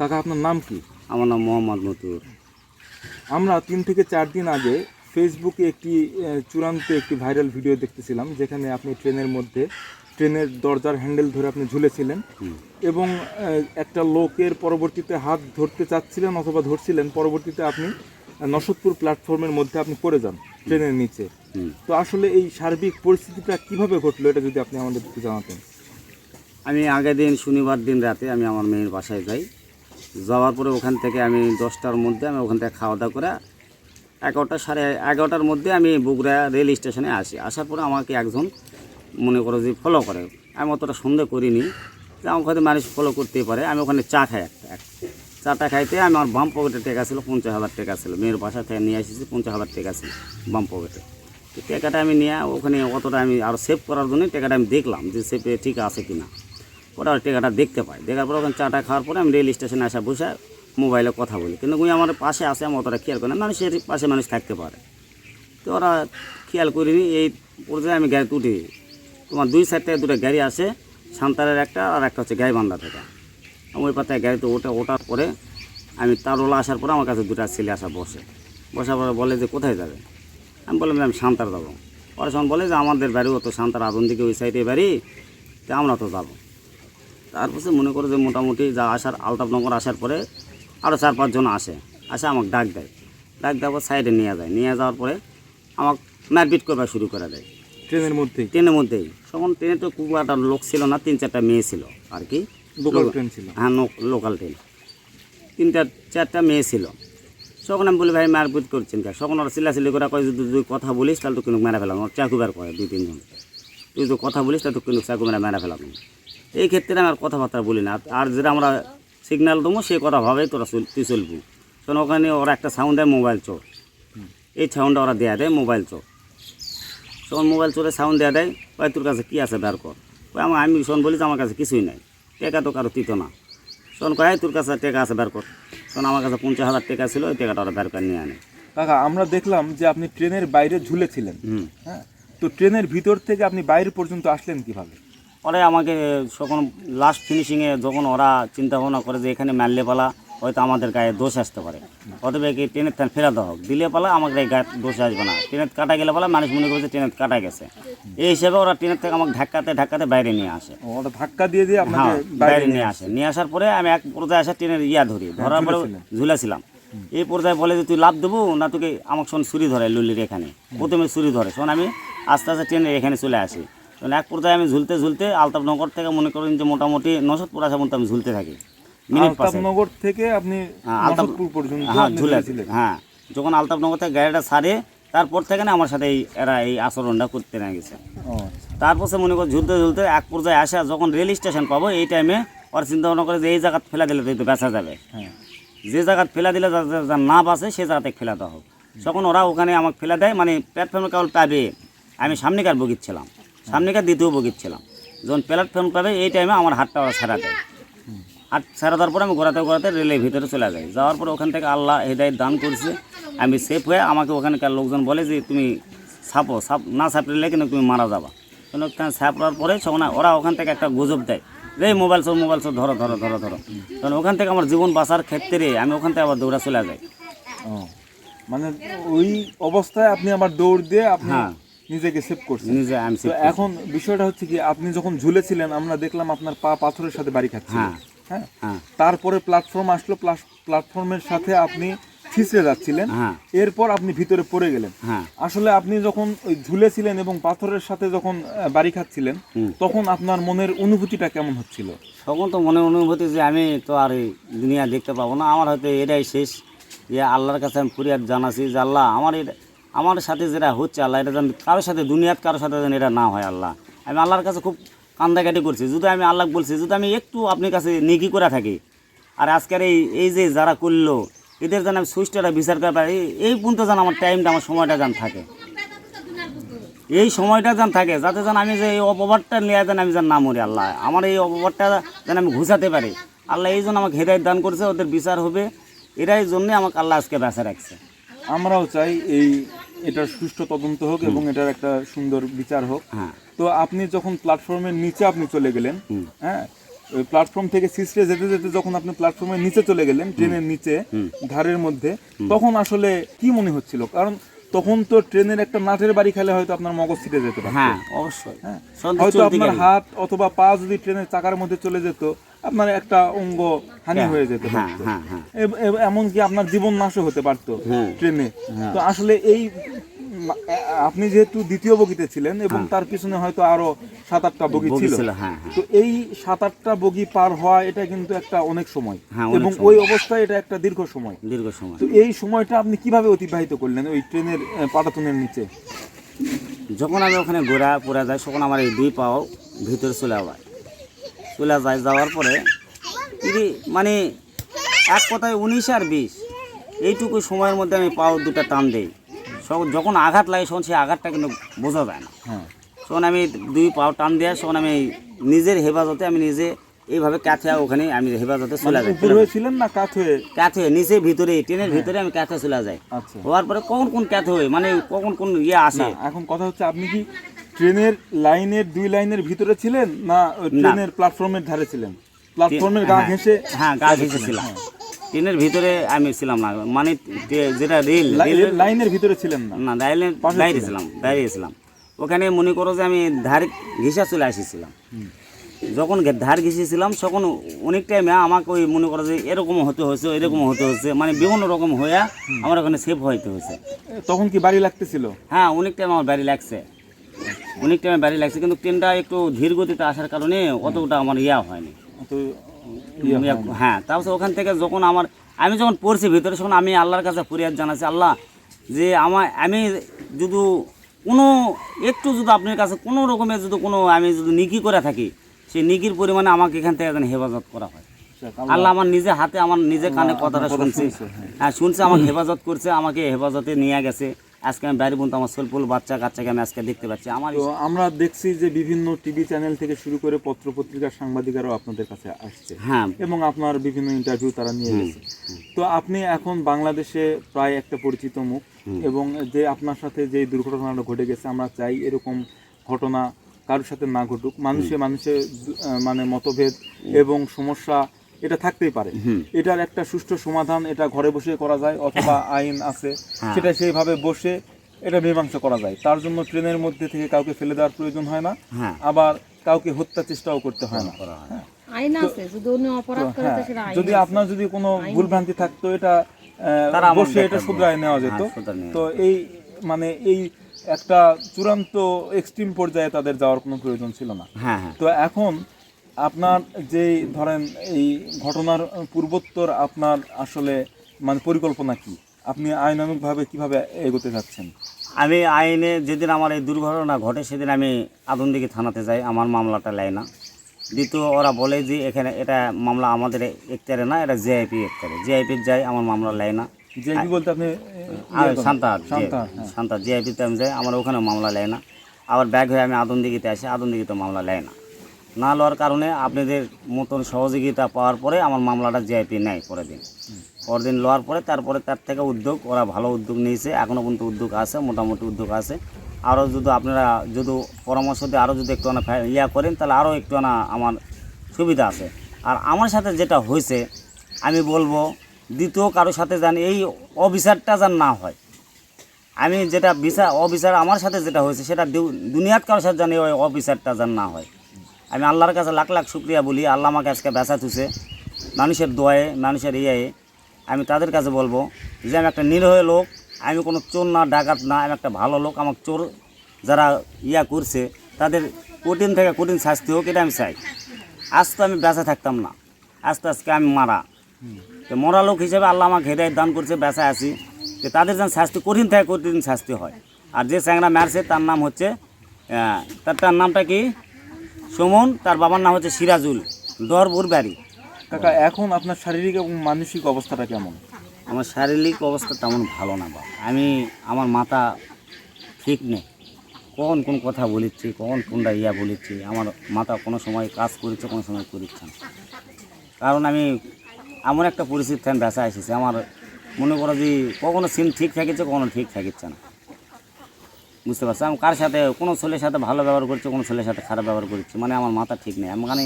কাকা আপনার নাম কি? আমার নাম মোহাম্মদ মতুর আমরা তিন থেকে চার দিন আগে ফেসবুকে একটি চূড়ান্ত একটি ভাইরাল ভিডিও দেখতেছিলাম যেখানে আপনি ট্রেনের মধ্যে ট্রেনের দরজার হ্যান্ডেল ধরে আপনি ঝুলেছিলেন এবং একটা লোকের পরবর্তীতে হাত ধরতে চাচ্ছিলেন অথবা ধরছিলেন পরবর্তীতে আপনি নসদপুর প্ল্যাটফর্মের মধ্যে আপনি পড়ে যান ট্রেনের নিচে। তো আসলে এই সার্বিক পরিস্থিতিটা কীভাবে ঘটলো এটা যদি আপনি আমাদের একটু জানাতেন। আমি আগের দিন শনিবার দিন রাতে আমি আমার মেয়ের বাসায় যাই। যাওয়ার পরে ওখান থেকে আমি দশটার মধ্যে আমি ওখান থেকে খাওয়া দাওয়া করে এগারোটা সাড়ে এগারোটার মধ্যে আমি বগুড়া রেল স্টেশনে আসি। আসার পরে আমাকে একজন মনে করো যে ফলো করে। আমি অতটা সন্দেহ করিনি যে আমাকে মানুষ ফলো করতেই পারে। আমি ওখানে চা খাই একটা এক। চাটা খাইতে আমি আমার বাম পকেটে টাকা ছিল, পঞ্চাশ হাজার টাকা ছিল। মেয়ের বাসা থেকে নিয়ে এসেছি, পঞ্চাশ হাজার টাকা ছিল বাম পকেটে তো টাকাটা আমি নিয়ে ওখানে অতটা আমি আরও সেভ করার জন্য টাকাটা আমি দেখলাম যে সেভে ঠিক আছে কি না ওরা টাকাটা দেখতে পাই দেখার পর ওখানে চাটা খাওয়ার পরে আমি রেল স্টেশনে আসা বসে মোবাইলে কথা বলি। কিন্তু উনি আমার পাশে আসে আমি অতটা খেয়াল করি না। মানে মানুষের পাশে মানুষ থাকতে পারে। তো ওরা খেয়াল করিনি, এই পর্যায়ে আমি গাড়িতে উঠি। তোমার দুই সাইড থেকে দুটো গাড়ি আসে সান্তারের একটা আর একটা হচ্ছে গাইবান্ধা থেকে। আমি ওই পাতায় গাড়িতে ওঠা ওঠার পরে আমি তারওলা আসার পরে আমার কাছে দুটো ছেলে আসা বসে। বসার পরে বলে যে কোথায় যাবে? আমি বললাম আমি সান্তার যাব। পরে সময় বলে যে আমাদের বাড়ি তো সান্তার আদন দিকে ওই সাইডে বাড়ি, তো আমরা তো যাব। তারপরে মনে করো যে মোটামুটি যা আসার আলতাফনগর আসার পরে আরও চার পাঁচজন আসে আসে আমাকে ডাক দেয়। ডাক দেওয়ার পর সাইডে নিয়ে যায়। নিয়ে যাওয়ার পরে আমাকে মারপিট করবার শুরু করে দেয়। ট্রেনের মধ্যেই? ট্রেনের মধ্যেই। তখন ট্রেনে তো একটা লোক ছিল না তিন চারটা মেয়ে ছিল আর কি। লোকাল ট্রেন ছিল? হ্যাঁ লোকাল ট্রেন তিনটা চারটা মেয়ে ছিল। তখন আমি বলি ভাই মারপিট করছেন কে তখন ওরা চিল্লাচিল্লি করে কয় যদি তুই কথা বলিস তাহলে তো কিন্তু মেরে ফেলাম ওর চাকু বের করে দুই তিনজন। তুই তো কথা বলিস তাহলে তো কিন্তু চাকু মেরে মেরে ফেলাম এই ক্ষেত্রে আমি আর কথাবার্তা বলি না। আর যেটা আমরা সিগন্যাল দেবো সে কথা ভাবেই তোরা তুই চলবি। কারণ ওখানে ওরা একটা সাউন্ড দেয় মোবাইল চোর। এই সাউন্ডটা ওরা দেয়া দেয় মোবাইল চোর। তখন মোবাইল চোরে সাউন্ড দেওয়া দেয় ভাই তোর কাছে কী আছে বের কর। আমার আমি শোন বলি যে আমার কাছে কিছুই নাই। টেকা তো কারও তিতো না। শোন কয় তোর কাছে টেকা আছে বের কর। শোন আমার কাছে পঞ্চাশ হাজার টাকা ছিল ওই টাকাটা ওরা বের করে নিয়ে আনে। কাকা আমরা দেখলাম যে আপনি ট্রেনের বাইরে ঝুলেছিলেন। হ্যাঁ? তো ট্রেনের ভিতর থেকে আপনি বাইরে পর্যন্ত আসলেন কীভাবে? পরে আমাকে যখন লাস্ট ফিনিশিংয়ে যখন ওরা চিন্তা ভাবনা করে যে এখানে মারলে পালা হয়তো আমাদের গায়ে দোষ আসতে পারে। অতএব কি ট্রেনের থান ফেরা দেওয়া হোক। দিলে পালা আমার গায়ে গায়ে দোষ আসবে না। ট্রেনের কাটা গেলে পালা মানুষ মনে করছে ট্রেনের কাটা গেছে। এই হিসেবে ওরা ট্রেনের থেকে আমাকে ধাক্কাতে ধাক্কাতে বাইরে নিয়ে আসে। ও, ওটা ধাক্কা দিয়ে দিয়ে হ্যাঁ বাইরে নিয়ে আসে। নিয়ে আসার পরে আমি এক পর্যায়ে আসা ট্রেনের ইয়া ধরি। ধরার পরে ঝুলেছিলাম। এই পর্যায়ে বলে যে তুই লাভ দেবো না তোকে আমাকে শোন ছুরি ধরে লুলির এখানে? প্রথমে ছুরি ধরে। শোন আমি আস্তে আস্তে ট্রেনের এখানে চলে আসি। তখন এক পর্যায়ে আমি ঝুলতে ঝুলতে আলতাফনগর থেকে মনে করেন যে মোটামুটি নশদপুর আসা পর্যন্ত আমি ঝুলতে থাকি মিনিট থেকে আপনি হ্যাঁ, আলতাফ নসদপুর পর্যন্ত হ্যাঁ ঝুলে ঝুলেছিলেন। হ্যাঁ যখন আলতাফনগর থেকে গাড়িটা ছাড়ে তারপর থেকে না আমার সাথে এই এরা এই আচরণটা করতে না গেছে। তারপর সে মনে করো ঝুলতে ঝুলতে এক পর্যায়ে আসা যখন রেল স্টেশন পাবো এই টাইমে ওর চিন্তা ভাবনা করে যে এই জায়গা ফেলা দিলে তো বেচা যাবে। হ্যাঁ। যে জায়গা ফেলা দিলে না বাসে সে জায়গাতে ফেলা দেওয়া হোক। তখন ওরা ওখানে আমাকে ফেলা দেয় মানে প্ল্যাটফর্মে কেবল পাবে আমি সামনেকার বগিত ছিলাম। সামনেকার দ্বিতীয় বগিত ছিলাম। যখন প্ল্যাটফর্ম পাবে এই টাইমে আমার হাতটা ওরা ছাড়া দেয়। হাত ছাড়া দেওয়ার পরে আমি ঘোরাতে ঘোরাতে রেলের ভিতরে চলে যাই। যাওয়ার পরে ওখান থেকে আল্লাহ হেদায়ত দান করছে। আমি সেফ হয়ে আমাকে ওখানকার লোকজন বলে যে তুমি সাপো সাপ না সাপড়লে কিন্তু তুমি মারা যাবা। কিন্তু ওখানে সাপড়ার পরে তখন ওরা ওখান থেকে একটা গুজব দেয়। রে মোবাইল সব মোবাইল সব ধরো ধরো ধরো ধরো। কারণ ওখান থেকে আমার জীবন বাঁচার ক্ষেত্রে আমি ওখান থেকে আবার দৌড়া চলে যাই। মানে ওই অবস্থায় আপনি আবার দৌড় দিয়ে আপনি হ্যাঁ। নিজেকে সেভ করছেন নিজে আমি তো এখন বিষয়টা হচ্ছে কি আপনি যখন ঝুলেছিলেন আমরা দেখলাম আপনার পা পাথরের সাথে বাড়ি খাচ্ছে হ্যাঁ। হ্যাঁ? হ্যাঁ। তারপরে প্ল্যাটফর্ম আসলো প্ল্যাটফর্মের সাথে আপনি ছিঁচড়ে যাচ্ছিলেন। হ্যাঁ। এরপর আপনি ভিতরে পড়ে গেলেন। আসলে আপনি যখন ওই ঝুলেছিলেন এবং পাথরের সাথে যখন বাড়ি খাচ্ছিলেন তখন আপনার মনের অনুভূতিটা কেমন হচ্ছিল? তখন তো মনের অনুভূতি যে আমি তো আর এই দুনিয়া দেখতে পাবো না। আমার হয়তো এটাই শেষ। যে আল্লাহর কাছে আমি ফরিয়াদ জানাছি যে আল্লাহ আমার এটা আমার সাথে যেটা হচ্ছে আল্লাহ, এটা যেন কারোর সাথে দুনিয়াত কারোর সাথে যেন এটা না হয় আল্লাহ। আমি আল্লাহর কাছে খুব কান্দাকাটি করছি। যদি আমি আল্লাহ বলছি, যদি আমি একটু আপনার কাছে নেকি করে থাকি, আর আজকের এই এই যে যারা করল, এদের যেন আমি সুইচটা বিচার করে পারি এই পর্যন্ত যেন আমার টাইমটা আমার সময়টা যেন থাকে। এই সময়টা যেন থাকে, যাতে যেন আমি যে এই অপবাদটা নিয়ে যেন আমি যেন না মরি আল্লাহ। আমার এই অপবাদটা যেন আমি ঘুষাতে পারি। আল্লাহ এই জন্য আমাকে হেদায়ত দান করছে, ওদের বিচার হবে। এরাই জন্যে আমাকে আল্লাহ আজকে বেঁচে রাখছে। আমরাও চাই এই এটার সুষ্ঠু তদন্ত হোক এবং এটার একটা সুন্দর বিচার হোক। হ্যাঁ। তো আপনি যখন প্ল্যাটফর্মের নিচে আপনি চলে গেলেন হ্যাঁ ওই প্ল্যাটফর্ম থেকে সিস্টে যেতে যেতে যখন আপনি প্ল্যাটফর্মের নিচে চলে গেলেন ট্রেনের নিচে ধারের মধ্যে তখন আসলে কি মনে হচ্ছিল? কারণ তখন তো ট্রেনের একটা নাটের বাড়ি খেলে হয়তো আপনার মগজ ছিটে যেত হ্যাঁ অবশ্যই। হ্যাঁ হয়তো আপনার হাত অথবা পা যদি ট্রেনের চাকার মধ্যে চলে যেত আপনার একটা অঙ্গ হানি হয়ে যেতে। হ্যাঁ পারতো হ্যাঁ। এমনকি আপনার জীবন নাশও হতে পারতো। ট্রেনে। তো আসলে এই আপনি যেহেতু দ্বিতীয় বগিতে ছিলেন এবং তার পিছনে হয়তো আরও সাত আটটা বগি ছিল হ্যাঁ, হ্যাঁ। তো এই সাত আটটা বগি পার হওয়া এটা কিন্তু একটা অনেক সময় হ্যাঁ, এবং ওই অবস্থায় এটা একটা দীর্ঘ সময়। দীর্ঘ সময়। তো এই সময়টা আপনি কীভাবে অতিবাহিত করলেন ওই ট্রেনের পাটাতনের নিচে? যখন আমি ওখানে ঘোরা পড়ে যাই তখন আমার এই দুই পাও ভিতরে চলে যায় চলে যায় যাওয়ার পরে মানে এক কথায় উনিশ আর বিশ। এইটুকু সময়ের মধ্যে আমি পাও দুটো টান দেই। যখন আঘাত লাগে তখন সেই আঘাতটা কিন্তু বোঝা যায় না। হ্যাঁ। তখন আমি দুই পাও টান দেওয়া তখন আমি নিজের হেফাজতে আমি নিজে এইভাবে কাছে ওখানে আমি হেফাজতে চলে যাই। উপর হয়েছিলেন না হয়ে ক্যাথ হয়ে নিচে ভিতরে ট্রেনের ভিতরে আমি ক্যাথে চলে যাই। আচ্ছা। হওয়ার পরে কখন কোন ক্যাথ হয়ে? মানে কখন কোন ইয়ে আসে? এখন কথা হচ্ছে আপনি কি ট্রেনের লাইনের দুই লাইনের ভিতরে ছিলেন না ট্রেনের প্ল্যাটফর্মের ধারে ছিলেন? প্ল্যাটফর্মের গা হ্যাঁ, ঘেঁষে হ্যাঁ গা ঘেঁষেছিলাম। ট্রেনের ভিতরে আমি ছিলাম না। মানে যেটা রেল লাই- লাইনের ভিতরে ছিলেন না? না রেলের বাইরে ছিলাম বাইরে ছিলাম। ওখানে মনে করো যে আমি ধার ঘেঁষা চলে এসেছিলাম যখন ধার ঘেঁষেছিলাম তখন অনেক টাইমে আমাকে ওই মনে করো যে এরকম হতে হয়েছে এরকম হতে হয়েছে মানে বিভিন্ন রকম হয়ে আমার ওখানে সেফ হইতে হয়েছে। তখন কি বাড়ি লাগতেছিল? হ্যাঁ অনেক টাইম আমার বাড়ি লাগছে। অনেক টাইমে বাড়ি লাগছে কিন্তু ট্রেনটা একটু ধীর গতিতে আসার কারণে অতটা আমার ইয়া হয়নি। তো হ্যাঁ তারপর ওখান থেকে যখন আমার আমি যখন পড়ছি ভিতরে তখন আমি আল্লাহর কাছে ফরিয়াদ জানাচ্ছি আল্লাহ যে আমার আমি যদি কোনো একটু যদি আপনার কাছে কোনো রকমের যদি কোনো আমি যদি নিকি করে থাকি সেই নিকির পরিমাণে আমাকে এখান থেকে যেন হেফাজত করা হয়। আল্লাহ আমার নিজে হাতে আমার নিজে কানে কথাটা শুনছে। হ্যাঁ শুনছে আমাকে হেফাজত করছে আমাকে হেফাজতে নিয়ে গেছে। আজকে আমি বাইরে বলতে আমার সলপুল বাচ্চা কাচ্চাকে আমি আজকে দেখতে পাচ্ছি। আমার তো আমরা দেখছি যে বিভিন্ন টিভি চ্যানেল থেকে শুরু করে পত্র পত্রিকার সাংবাদিকরাও আপনাদের কাছে আসছে। হ্যাঁ। এবং আপনার বিভিন্ন ইন্টারভিউ তারা নিয়ে গেছে। তো আপনি এখন বাংলাদেশে প্রায় একটা পরিচিত মুখ। এবং যে আপনার সাথে যে দুর্ঘটনাটা ঘটে গেছে আমরা চাই এরকম ঘটনা কারোর সাথে না ঘটুক। মানুষে মানুষের আহ, মানে মতভেদ এবং সমস্যা এটা থাকতেই পারে। এটার একটা সুষ্ঠু সমাধান এটা ঘরে বসে করা যায় অথবা আইন আছে হ্যাঁ। সেটা সেইভাবে বসে এটা মীমাংসা করা যায়। তার জন্য ট্রেনের মধ্যে থেকে কাউকে ফেলে দেওয়ার প্রয়োজন হয় না হ্যাঁ। আবার কাউকে হত্যা চেষ্টাও করতে হয় না। হয়। যদি আপনার যদি কোনো ভুলভ্রান্তি থাকতো এটা বসে এটা শুধরায় নেওয়া যেত। হ্যাঁ, তো এই মানে এই একটা চূড়ান্ত এক্সট্রিম পর্যায়ে তাদের যাওয়ার কোনো প্রয়োজন ছিল না। হ্যাঁ হ্যাঁ। তো এখন আপনার যেই ধরেন এই ঘটনার পূর্বোত্তর আপনার আসলে মানে পরিকল্পনা কি? আপনি আইনানুগভাবে কীভাবে এগোতে যাচ্ছেন? আমি আইনে যেদিন আমার এই দুর্ঘটনা ঘটে সেদিন আমি আদমদিঘি থানাতে যাই। আমার মামলাটা নেয় না। দ্বিতীয় ওরা বলে যে এখানে এটা মামলা আমাদের একটারে না এটা জিআইপি একটারে জিআইপির যাই আমার মামলা নেয় না। যে কি বলতে আপনি আর শান্তা শান্তা, হ্যাঁ। জিআইপিতে আমি যাই আমার ওখানে মামলা নেয় না। আবার ব্যাগ হয়ে আমি আদমদিঘিতে আসি আদমদিঘিতে মামলা নেয় না। না লওয়ার কারণে আপনাদের মতন সহযোগিতা পাওয়ার পরে আমার মামলাটা জিআইপি নেয় পরের দিন। পরের দিন লওয়ার পরে তারপরে তার থেকে উদ্যোগ, ওরা ভালো উদ্যোগ নিয়েছে, এখনও পর্যন্ত উদ্যোগ আছে, মোটামুটি উদ্যোগ আছে। আরও যদি আপনারা যদি পরামর্শ দিয়ে আরও যদি একটু না ইয়া করেন, তাহলে আরও একটু না আমার সুবিধা আছে। আর আমার সাথে যেটা হয়েছে, আমি বলব, দ্বিতীয় কারোর সাথে যেন এই অবিচারটা যেন না হয়। আমি যেটা বিচার অবিচার আমার সাথে যেটা হয়েছে, সেটা দুনিয়াত কারোর সাথে জানি ওই অবিচারটা যেন না হয়। আমি আল্লাহর কাছে লাখ লাখ শুক্রিয়া বলি, আল্লাহ আমাকে আজকে বেচা থুছে মানুষের দোয়ায়ে, মানুষের ইয়ে আমি তাদের কাছে বলব যে, আমি একটা নিরহ লোক, আমি কোনো চোর না, ডাকাত না, আমি একটা ভালো লোক, আমার চোর যারা ইয়া করছে, তাদের কঠিন থেকে কঠিন শাস্তি হোক, এটা আমি চাই। আজ তো আমি বেঁচে থাকতাম না। আস্তে আজকে আমি মারা। তো মরা লোক হিসেবে আল্লাহ আমাকে হেদায়ত দান করছে, বেঁচে আছি। যে তাদের যেন শাস্তি কঠিন থেকে কঠিন শাস্তি হয়। আর যে চ্যাংরা মারছে, তার নাম হচ্ছে তার তার নামটা কি? সুমন তার বাবার নাম হচ্ছে সিরাজুল দরপুর বাড়ি। কাকা এখন আপনার শারীরিক এবং মানসিক অবস্থাটা কেমন? আমার শারীরিক অবস্থা তেমন ভালো না বাবা। আমি আমার মাথা ঠিক নেই। কখন কোন কথা বলিচ্ছি কখন কোনটা ইয়া বলিচ্ছি আমার মাথা কোনো সময় কাজ করেছে কোনো সময় করিচ্ছে না। কারণ আমি এমন একটা পরিস্থিতি আমি বেসা এসেছি আমার মনে করো যে কখনো সিন ঠিক থাকিছে কখনো ঠিক থাকিচ্ছে না। বুঝতে পারছি আমি কার সাথে কোনো ছেলের সাথে ভালো ব্যবহার করছি কোনো ছেলের সাথে খারাপ ব্যবহার করছি মানে আমার মাথা ঠিক নেই। আমি মানে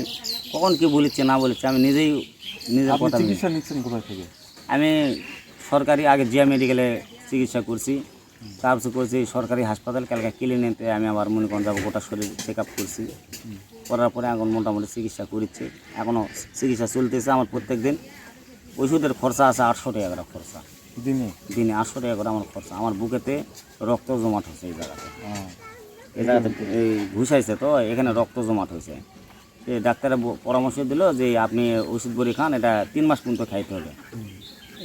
কখন কি বলিচ্ছে না বলিচ্ছে আমি নিজেই নিজের কথা চিকিৎসা নিচ্ছেন কোথায় থেকে? আমি সরকারি আগে জিয়া মেডিকেলে চিকিৎসা করছি তারপর করছি সরকারি হাসপাতাল কালকে ক্লিনিকে আমি আবার মনে করেন যাব গোটা শরীর চেক আপ করছি। করার পরে এখন মোটামুটি চিকিৎসা করছি এখনও চিকিৎসা চলতেছে আমার প্রত্যেক দিন ওষুধের খরচা আছে আটশো টাকা খরচা। দিনে? দিনে আটশো টাকা করে আমার খরচা। আমার বুকেতে রক্ত জমাট হয়েছে এই জায়গাতে। হ্যাঁ। এই জায়গাতে এই ঘুষাইছে তো এখানে রক্ত জমাট হয়েছে। এই ডাক্তারের পরামর্শ দিল যে আপনি ওষুধ বড়ি খান এটা তিন মাস পর্যন্ত খাইতে হবে।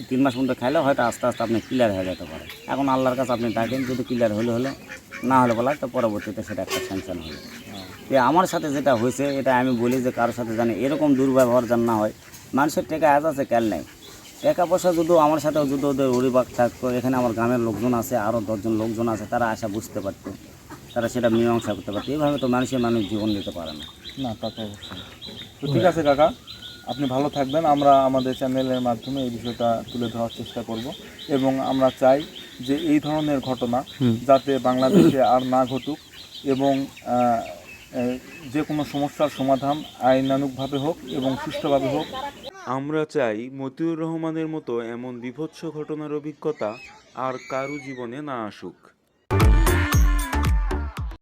তিন মাস পর্যন্ত খাইলে হয়তো আস্তে আস্তে আপনি ক্লিয়ার হয়ে যেতে পারে। এখন আল্লাহর কাছে আপনি ডাকেন যদি ক্লিয়ার হলে হলো না হলে বলা তো পরবর্তীতে সেটা একটা স্যাংশন হবে। যে আমার সাথে যেটা হয়েছে এটা আমি বলি যে কারোর সাথে জানি এরকম দুর্ব্যবহার যেন না হয়। মানুষের টাকা আজ আছে কেন নাই। টাকা পয়সা যদি আমার সাথেও যদি ওদের অভিভাবক থাকতো এখানে আমার গ্রামের লোকজন আছে আরও দশজন লোকজন আছে তারা আশা বুঝতে পারতো। তারা সেটা মীমাংসা করতে পারতো। এইভাবে তো মানুষের মানুষ জীবন দিতে পারে না। না তা তো অবশ্যই। তো ঠিক আছে কাকা আপনি ভালো থাকবেন। আমরা আমাদের চ্যানেলের মাধ্যমে এই বিষয়টা তুলে ধরার চেষ্টা করব। এবং আমরা চাই যে এই ধরনের ঘটনা যাতে বাংলাদেশে আর না ঘটুক এবং যে কোনো সমস্যার সমাধান আইনানুগভাবে হোক এবং সুষ্ঠুভাবে হোক। আমরা চাই মতিউর রহমানের মতো এমন বিভৎস ঘটনার অভিজ্ঞতা আর কারু জীবনে না আসুক।